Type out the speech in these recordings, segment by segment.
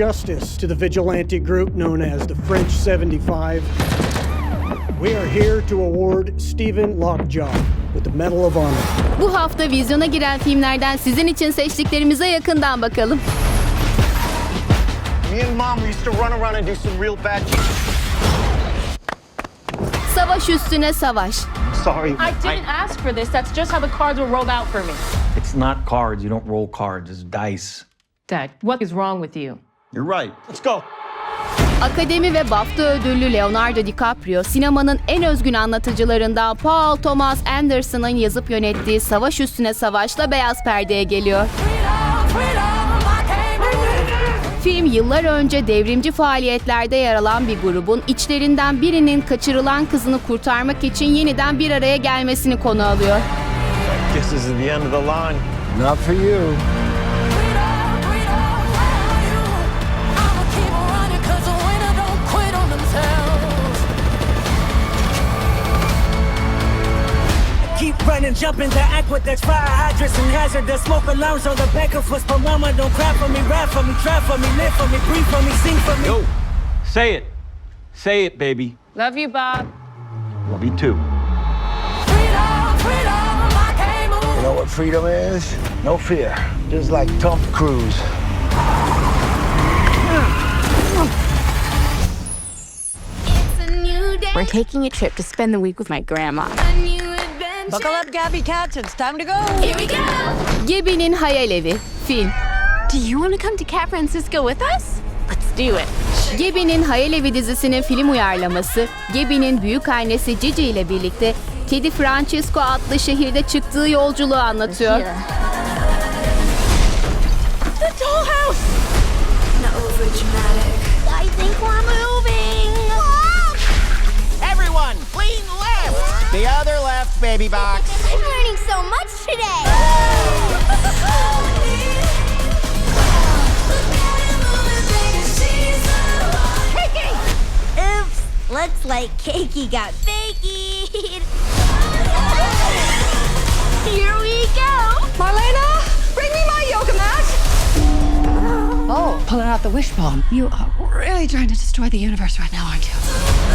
justice to the vigilante group known as the French 75. We are here to award Stephen Lockjaw with the Medal of Honor. Bu hafta vizyona giren filmlerden sizin için seçtiklerimize yakından bakalım. Me and mom used to run around and do some real bad Savaş üstüne savaş. Sorry. I didn't ask for this. That's just how the cards were rolled out for me. It's not cards. You don't roll cards. It's dice. Dad, what is wrong with you? You're right. Let's go. Akademi ve BAFTA ödüllü Leonardo DiCaprio, sinemanın en özgün anlatıcılarından Paul Thomas Anderson'ın yazıp yönettiği Savaş Üstüne Savaş'la beyaz perdeye geliyor. Film yıllar önce devrimci faaliyetlerde yer alan bir grubun içlerinden birinin kaçırılan kızını kurtarmak için yeniden bir araya gelmesini konu alıyor. This is the end of the line. Not for you. Keep running, jump into aqueducts, fire hydrants and hazardous smoke alarms on the back of us. But mama, don't cry for me, rap for me, try for me, live for me, breathe for me, sing for me. Yo, say it. Say it, baby. Love you, Bob. Love you too. You know what freedom is? No fear. Just like Tom Cruise. We're taking a trip to spend the week with my grandma. Buckle up, Gabby Cats. It's time to go. Gebi'nin Hayal Evi, film. Do you want to come to Cat Francisco with us? Let's do it. Gebi'nin Hayal Evi dizisinin film uyarlaması, Gebi'nin büyük annesi Cici ile birlikte Kedi Francisco adlı şehirde çıktığı yolculuğu anlatıyor. Here. The dollhouse! I think we're moving! Everyone, clean left. The other baby box. I'm learning so much today! Oops! Looks like Cakey got fakey! Here we go! Marlena, bring me my yoga mat. Oh, pulling out the wishbone. You are really trying to destroy the universe right now, aren't you?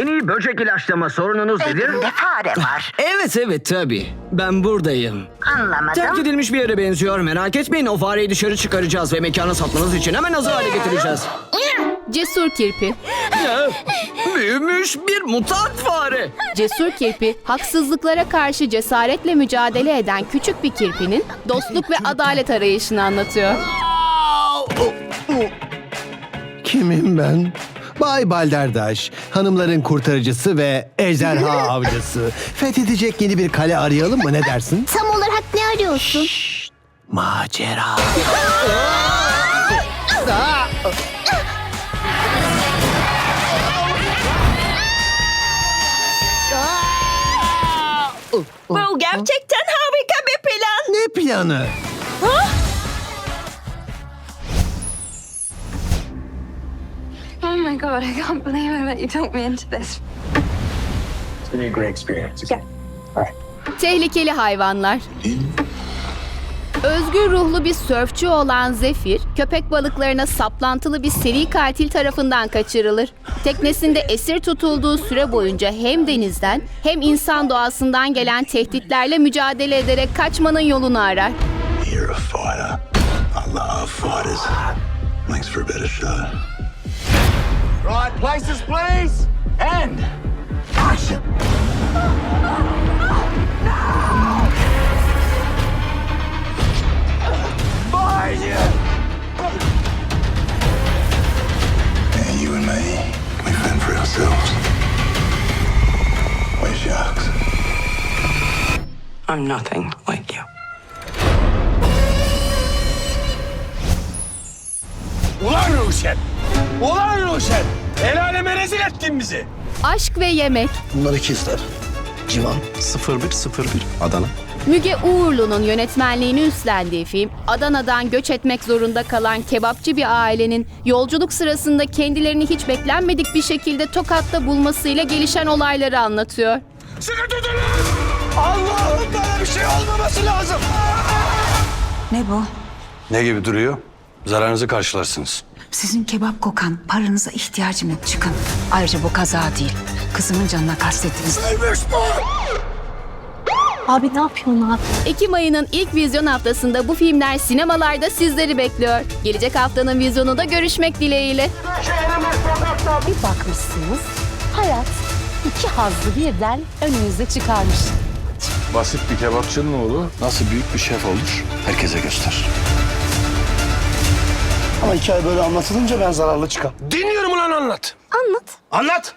En iyi böcek ilaçlama sorununuz nedir? fare var. Evet evet tabii. Ben buradayım. Terk Anlamadım. edilmiş bir yere benziyor. Merak etmeyin o fareyi dışarı çıkaracağız ve mekana satmanız için hemen hazır hale getireceğiz. Cesur Kirpi Ya, Büyümüş bir mutant fare. Cesur Kirpi, haksızlıklara karşı cesaretle mücadele eden küçük bir kirpinin dostluk ve adalet arayışını anlatıyor. Kimim ben? Bay Balderdaş, hanımların kurtarıcısı ve ejderha avcısı. Fethedecek yeni bir kale arayalım mı ne dersin? Tam olarak ne arıyorsun? Macera. Bu gerçekten harika bir plan. Ne planı? My god, I can't believe I let you talk me into this. It's gonna be a great experience. Yeah. Tehlikeli hayvanlar. Özgür ruhlu bir sörfçü olan Zefir, köpek balıklarına saplantılı bir seri katil tarafından kaçırılır. Teknesinde esir tutulduğu süre boyunca hem denizden hem insan doğasından gelen tehditlerle mücadele ederek kaçmanın yolunu arar. You're a fighter. I love fighters. Thanks for a better shot. Right, places, please. And Action. behind you. And you and me, we fend for ourselves. We're sharks. I'm nothing like you. Ulan Ruşen. Ulan Ruşen. El aleme rezil ettin bizi. Aşk ve yemek. Bunlar ikizler. Civan 0101 Adana. Müge Uğurlu'nun yönetmenliğini üstlendiği film, Adana'dan göç etmek zorunda kalan kebapçı bir ailenin yolculuk sırasında kendilerini hiç beklenmedik bir şekilde Tokat'ta bulmasıyla gelişen olayları anlatıyor. Sıkı tutun! Allah'ım bana bir şey olmaması lazım. Ne bu? Ne gibi duruyor? Zararınızı karşılarsınız. Sizin kebap kokan paranıza ihtiyacım yok. Çıkın. Ayrıca bu kaza değil. Kızımın canına kastettiniz. Abi ne yapıyorsun abi? Ekim ayının ilk vizyon haftasında bu filmler sinemalarda sizleri bekliyor. Gelecek haftanın vizyonunda görüşmek dileğiyle. Bir bakmışsınız, hayat iki hazzı birden önünüze çıkarmış. Basit bir kebapçının oğlu nasıl büyük bir şef olur herkese göster. Ama hikaye böyle anlatılınca ben zararlı çıkam. Dinliyorum ulan anlat. Anlat. Anlat.